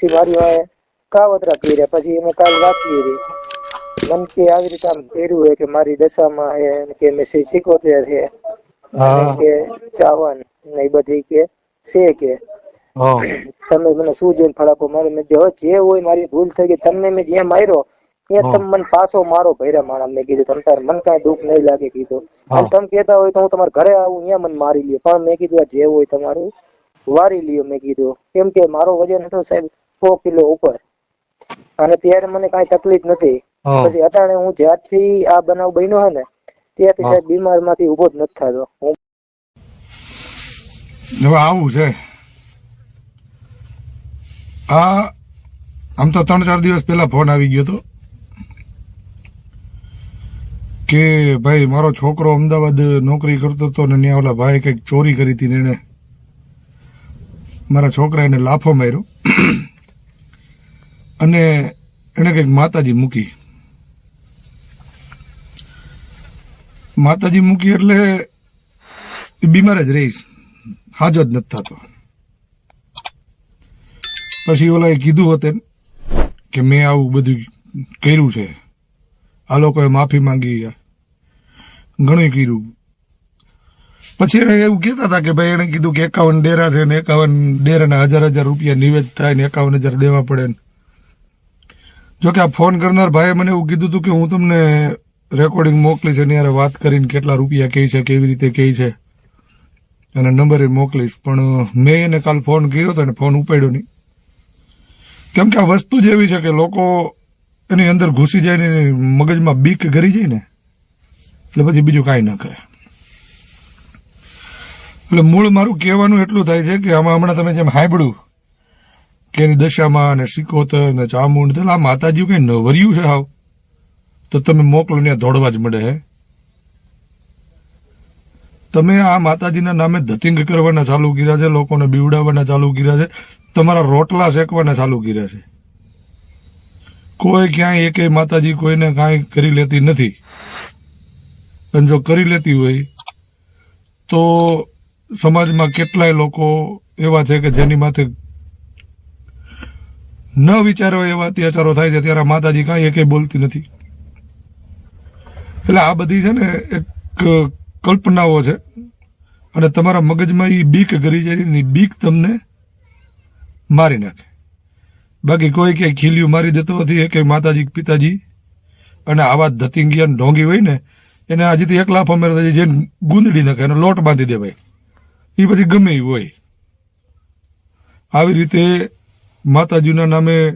પછી મારી વાંહે કાવતરા કર્યા. પછી એમાં કાલ વાત કરી. મન કે આવી રીતે આમ કર્યું હે કે મારી દશામાં હે કે મેં સિકોતેર હે. કે ચાવન. ને બધી કે છે કે. તમે મને શું જોઈને ફળાકો મારે મેં જે હોય મારી ભૂલ થઈ ગઈ તમને મેં જે માર્યો એ. તમે મને પાછો મારો ભૈરા માણા. મેં કીધું તમ તારે મને કાંઈ દુઃખ નહીં લાગે કીધું. અને તમે કહેતા હોય તો હું તમારા ઘરે આવું અહીંયા મને મારી લ્યો. પણ મેં કીધું આ જે હોય તમારું વારી લ્યો મેં કીધું. કેમ કે મારો વજન હતો સાહેબ સો કિલો ઉપર. અને ત્યારે મને કઈ તકલીફ નથી. પછી અટાણે હું જ્યારથી આ બનાવ બન્યો હે ને ત્યારથી સાહેબ બીમારમાંથી ઊભો જ નથી થતો. હું હવે આવું છે. આ આમ તો ત્રણ ચાર દિવસ પહેલા ફોન આવી ગયો હતો કે ભાઈ મારો છોકરો અમદાવાદ નોકરી કરતો હતો ને ત્યાં ઓલા ભાઈ કંઈક ચોરી કરી હતી ને એને. મારા છોકરા એને લાફો માર્યો. અને એને કંઈક માતાજી મૂકી. માતાજી મૂકી એટલે એ બીમાર જ રહીશ હાજો જ નથી થતો. પછી ઓલાએ કીધું હતું કે મેં આવું બધું કર્યું છે. આ લોકોએ માફી માંગી ઘણું કર્યું. પછી એને એવું કહેતા હતા કે ભાઈ એને કીધું કે એકાવન ડેરા છે ને એકાવન ડેરાના હજાર હજાર રૂપિયા નિવેદ થાય ને એકાવન હજાર દેવા પડે ને. જો કે આ ફોન કરનાર ભાઈએ મને એવું કીધું હતું કે હું તમને રેકોર્ડિંગ મોકલીશ એની હારે વાત કરીને કેટલા રૂપિયા કહે છે, કેવી રીતે કહે છે. અને નંબરે મોકલીશ. પણ મેં એને કાલ ફોન કર્યો હતો ને ફોન ઉપાડ્યો નહીં. કેમ કે આ વસ્તુ જ એવી છે કે લોકો એની અંદર ઘૂસી જાય ને મગજમાં બીક કરી જાય ને, એટલે પછી બીજું કાંઈ ન કરે. એટલે મૂળ મારું કહેવાનું એટલું થાય છે કે આમાં હમણાં તમે જેમ હાંભળ્યું કે એની દશામાં ને સિકોતર ને ચામુંડ તો આ માતાજી કઈ નવર્યું છે હાવ? તો તમે મોકલો ને દોડવા જ મળે હે. તમે આ માતાજીના નામે ધતિંગ કરવાના ચાલુ કર્યા છે, લોકોને બીવડાવવાના ચાલુ કર્યા છે, તમારા રોટલા શેકવાના ચાલુ કર્યા છે. કોઈ ક્યાંય એકેય માતાજી કોઈને કાંઈ કરી લેતી નથી. અને જો કરી લેતી હોય, તો સમાજમાં કેટલાય લોકો એવા છે કે જેની માથે ન વિચારો એવા અત્યાચારો થાય છે ત્યારે માતાજી કાંઈ એકેય બોલતી નથી. એટલે આ બધી છે ને એક કલ્પનાઓ છે. અને તમારા મગજમાં એ બીક ગરી જાય ને બીક તમને મારી નાખે. બાકી કોઈ ક્યાંય ખીલ્યું મારી દેતો નથી કે માતાજી પિતાજી. અને આવા ધતિંગિયા ઢોંગી હોય ને, એને હજીથી એક લાફો મેળવતા જે ગુંદડી નાખે એનો લોટ બાંધી દેવાય. એ પછી ગમે એ હોય. આવી રીતે માતાજીના નામે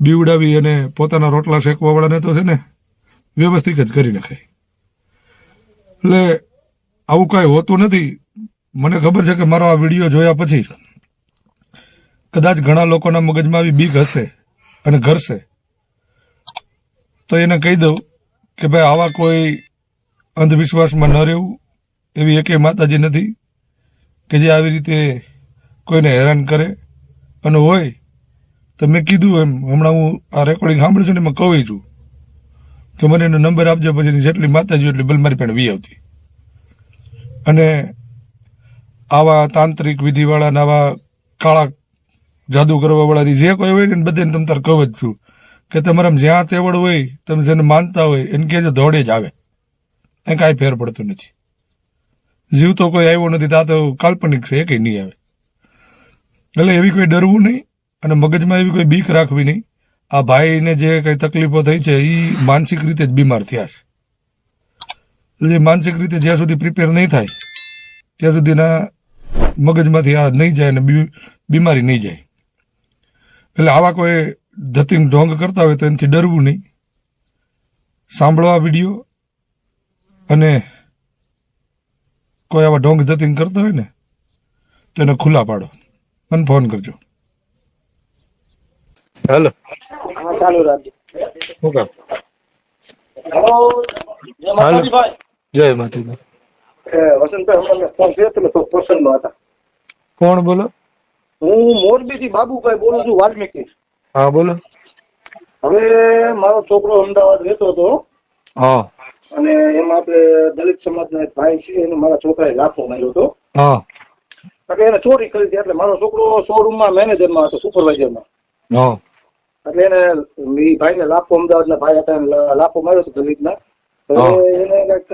બીવડાવી અને પોતાના રોટલા શેકવાવાળાને તો છે ને વ્યવસ્થિત જ કરી નાખે. એટલે આવું કાંઈ હોતું નથી. મને ખબર છે કે મારો આ વીડિયો જોયા પછી કદાચ ઘણા લોકોના મગજમાં આવી બીક હશે અને ઘરશે. તો એને કહી દઉં કે ભાઈ આવા કોઈ અંધવિશ્વાસમાં ન રહેવું. એવી એકેય માતાજી નથી કે જે આવી રીતે કોઈને હેરાન કરે. અને હોય તો મેં કીધું એમ, હમણાં હું આ રેકોર્ડિંગ સાંભળું છું ને એમાં કહું છું કે મને એનો નંબર આપજો પછી જેટલી માતાજી એટલી બલ મારી પાસે વી આવતી. અને આવા તાંત્રિક વિધિવાળાને આવા કાળા જાદુ કરવાવાળાની જે કોઈ હોય ને બધાને તમે તાર કહું જ છું કે તમારા જ્યાં તેવડ હોય, તમે જેને માનતા હોય, એને કહેજો દોડે જ આવે. એ કાંઈ ફેર પડતો નથી. જીવ તો કોઈ આવ્યો નથી, તા તો કાલ્પનિક છે, એ કંઈ નહીં આવે. એટલે એવી કોઈ ડરવું નહીં અને મગજમાં એવી કોઈ બીક રાખવી નહીં. આ ભાઈને જે કઈ તકલીફો થઈ છે એ માનસિક રીતે જ બીમાર થયા છે. એટલે જે માનસિક રીતે જ્યાં સુધી પ્રિપેર નહીં થાય, ત્યાં સુધીના મગજમાંથી આ નહીં જાય અને બીમારી નહીં જાય. એટલે આવા કોઈ ધતિંગ ઢોંગ કરતા હોય તો એનાથી ડરવું નહીં. સાંભળો આ વીડિયો અને કોઈ આવા ઢોંગ ધતિંગ કરતા હોય ને, તો એને ખુલ્લા પાડો. મને ફોન કરજો. હેલો. હા ચાલુ રાખજો. શું કામ? હેલો જય માતાજી. વસંતભાઈ હું તમને ફોન કર્યો તમે તો પ્રસન્નમાં હતા. કોણ બોલો? હું મોરબીથી બાબુભાઈ બોલું છું વાલ્મીકી. હા બોલો. હવે મારો છોકરો અમદાવાદ રહેતો હતો. હા. અને એમાં આપણે દલિત સમાજના એક ભાઈ છે એને મારા છોકરાએ લાફો માર્યો હતો. હા. એટલે એને ચોરી કરી હતી. એટલે મારો છોકરો શોરૂમમાં મેનેજરમાં હતો સુપરવાઇઝરમાં એટલે એને ઈ ભાઈને લાફો અમદાવાદના ભાઈ હતા એને લાફો માર્યો હતો દલિતના. એને કંઈક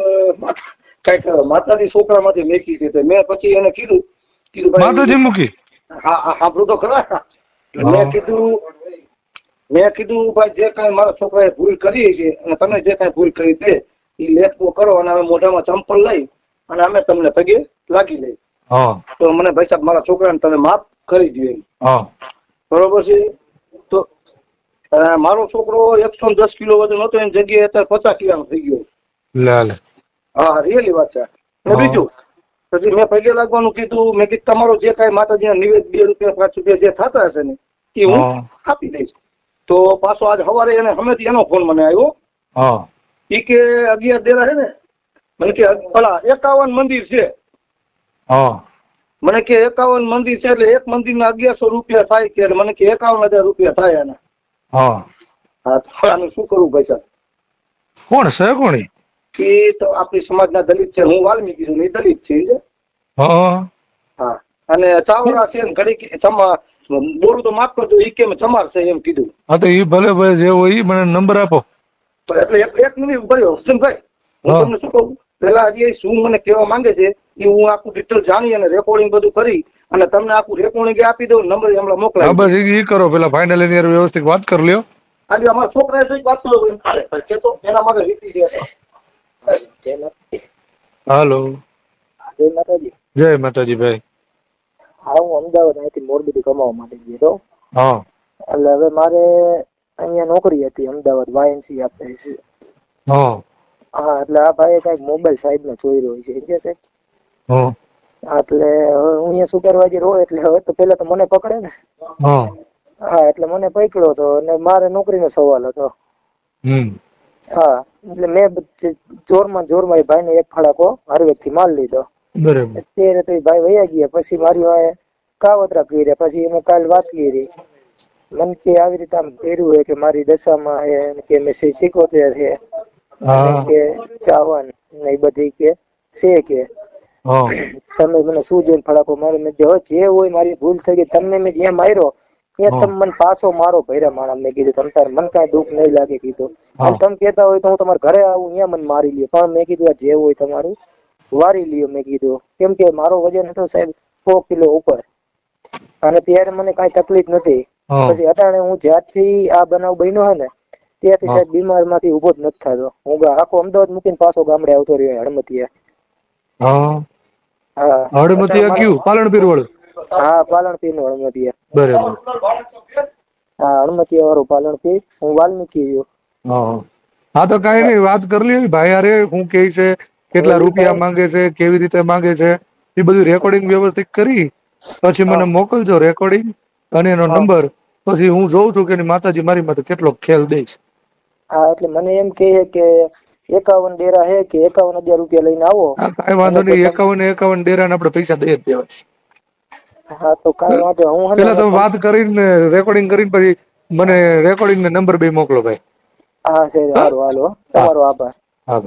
કંઈક માતાજી છોકરામાંથી મેકી છે. તે મેં પછી એને કીધું કીધું ભાઈ માતાજી મૂકી? હા હા સાંભળું તો ખરા. મેં કીધું મેં કીધું ભાઈ જે કાંઈ મારા છોકરાએ ભૂલ કરી છે અને તમે જે કાંઈ ભૂલ કરી તે એ લેખો કરો અને અમે મોઢામાં ચંપલ લઈ અને અમે તમને પગે લાગી લઈ. તો મને ભાઈ સાહેબ મારા છોકરાને તમે માફ કરી દો એમ. બરોબર છે? તો મારો છોકરો એકસો દસ કિલો વજન હતો એની જગ્યાએ અત્યારે પચાસ કિલો થઈ ગયો. હા રિયલી વાત છે. ને બીજું પછી મેં પગે લાગવાનું કીધું મેં કીધું તમારો જે કાંઈ માતાજીના નિવેદ બે રૂપિયા પાંચ રૂપિયા જે થતા હશે ને એ હું આપી દઈશ. તો પાછો આજ સવારે એને હમેથી એનો ફોન મને આવ્યો. એ કે અગિયાર દેરા છે ને? મને કે ભલા એકાવન મંદિર છે. હા. મને કે એકાવન મંદિર છે એટલે એક મંદિરના અગિયારસો રૂપિયા થાય કે મને કે એકાવન હજાર રૂપિયા થાય એના હા. હા તો આનું શું કરવું પૈસા? કોણ છે કોણ? એ તો આપણી સમાજના દલિત છે હું વાલ્મીકી છું એ દલિત છે હા. હા. અને ચાવડા છે ને ઘડી બોરું તો માફ કરજો એ કેમ ચમાર છે એમ કીધું. હા તો એ ભલે ભાઈ જે હોય એ મને નંબર આપો. એટલે એક એક મિનિટ હુસેનભાઈ હું. તમને શું કહું? પેલા હજી શું મને કહેવા માંગે છે એ હું આખું ડિટેલ જાણી અને રેકોર્ડિંગ બધું કરી અને તમને આખું રેકોર્ડિંગ આપી દઉં નંબર હમણાં મોકલાય બસ ઈ ઈ કરો પેલા ફાઇનલ એની વ્યવસ્થિત વાત કરી લ્યો. આજે અમારા છોકરાએ જોઈ વાત કરો. કે તો એના માટે રીતિ છે. જય માતાજી. હાલો. જય માતાજી. જય માતાજી ભાઈ હા હું અમદાવાદ અહીંથી મોરબીથી કમાવા માટે ગયો તો હા. એટલે હવે મારે અહીંયા નોકરી હતી અમદાવાદ વાયએમસી આપે છે. હા. હા એટલે આ ભાઈએ કંઈક મોબાઈલ સાહેબ ને રહ્યો છે. સમજે સાહેબ એટલે હું અહીંયા સુપરવાઇઝર હોય એટલે હવે તો પેલા તો મને પકડે ને. હા. એટલે મને પકડ્યો હતો અને મારે નોકરીનો સવાલ હતો. હા એટલે મેં જોરમાં જોરમાં ભાઈને એક ફળાકો હરવેકથી માલ લીધો. બરાબર. અત્યારે તો ભાઈ વયા ગયા પછી મારી વાય કાવતરા કરી પછી અમે કાલ વાત કરી. મન કે આવી રીતે આમ કર્યું હોય કે મારી દશામાં હે કે મેં અને હા. કે ચાવન ને બધી કે છે કે. તમે મને શું જોઈને ફડાકો મારે મેં જે હોય મારી ભૂલ થઈ ગઈ તમને મેં જ્યાં માર્યો એ. તમે મને પાછો મારો ભૈરા માણા મેં કીધું તમ તારે મને કાંઈ દુઃખ નહીં લાગે કીધું. અને તમે કહેતા હોય તો હું તમારા ઘરે આવું અહીંયા મને મારી લ્યો. પણ મેં કીધું આ જે હોય તમારું વારી લ્યો મેં કીધું. કેમ કે મારો વજન હતો સાહેબ સો કિલો ઉપર. અને ત્યારે મને કાંઈ તકલીફ નથી પછી અટાણે હું જ્યારથી આ બનાવ બન્યો હે ને ત્યારથી હા. સાહેબ બીમારમાંથી ઊભો જ નથી થતો. હું આખો અમદાવાદ મૂકીને પાછો ગામડે આવતો રહ્યો હળમતિયા હા. હા. કયું? પાલનપીર વાળું હા પાલનપીરનું હળમતિયા બરાબર. હા હળમતિયા વાળું પાલનપીર હું વાલ્મીકી છું હા હા. તો કઈ નહીં વાત કરી લ્યો ભાઈ અરે હું કે છે કેટલા રૂપિયા માંગે છે કેવી રીતે માંગે છે એ બધું રેકોર્ડિંગ વ્યવસ્થિત કરી પછી મને મોકલજો રેકોર્ડિંગ અને એનો નંબર પછી હું જોઉં છું કે માતાજી મારી માથે કેટલો ખેલ દઈશ હા એટલે મને એમ કહે કે એકાવન ડેરા હે કે એકાવન હજાર રૂપિયા લઈને આવો. કઈ વાંધો નહીં એકાવન એકાવન ડેરા આપણે પૈસા દઈ જ દેવાય હા તો કઈ વાંધો હું પેલા તમે વાત કરીને રેકોર્ડિંગ કરીને પછી મને રેકોર્ડિંગ ને નંબર બે મોકલો ભાઈ. હા સાહેબ સારું હાલો તમારો આભાર. હા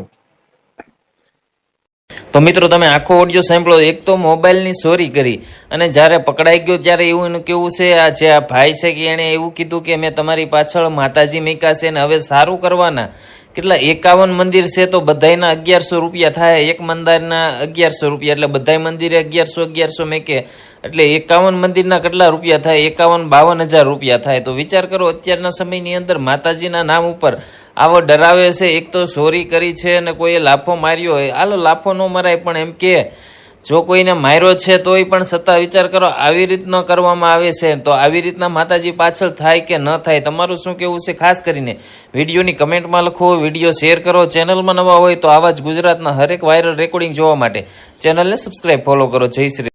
તો મિત્રો તમે આખો ઓડિયો સાંભળો. એક તો મોબાઈલની ચોરી કરી. અને જ્યારે પકડાઈ ગયો ત્યારે એવું એનું કેવું છે? આ જે આ ભાઈ છે કે એણે એવું કીધું કે મેં તમારી પાછળ માતાજી મીકા છે ને હવે સારું કરવાના. કેટલા એકાવન મંદિર છે તો બધાયના અગિયારસો રૂપિયા થાય. એક મંદિરના અગિયારસો રૂપિયા. એટલે બધાય મંદિરે અગિયારસો અગિયારસો મેકે. એટલે એકાવન મંદિરના કેટલા રૂપિયા થાય? એકાવન, બાવન હજાર રૂપિયા થાય. તો વિચાર કરો અત્યારના સમયની અંદર માતાજીના નામ ઉપર આવો ડરાવે છે, એક તો ચોરી કરી છે અને કોઈએ લાફો માર્યો હોય. આલો લાફો ન મરાય, પણ એમ કે, જો કોઈને માર્યો છે તોય પણ સત્તા વિચાર કરો, આવી રીતનો કરવામાં આવે છે. તો આવી રીતના માતાજી પાછળ થાય કે ન થાય, તમારું શું કહેવું છે? ખાસ કરીને વિડીયોની કમેન્ટમાં લખો, વીડિયો શેર કરો. ચેનલમાં નવા હોય તો આવા જ ગુજરાતના હરેક વાયરલ રેકોર્ડિંગ જોવા માટે ચેનલને સબસ્ક્રાઈબ ફોલો કરો. જય શ્રી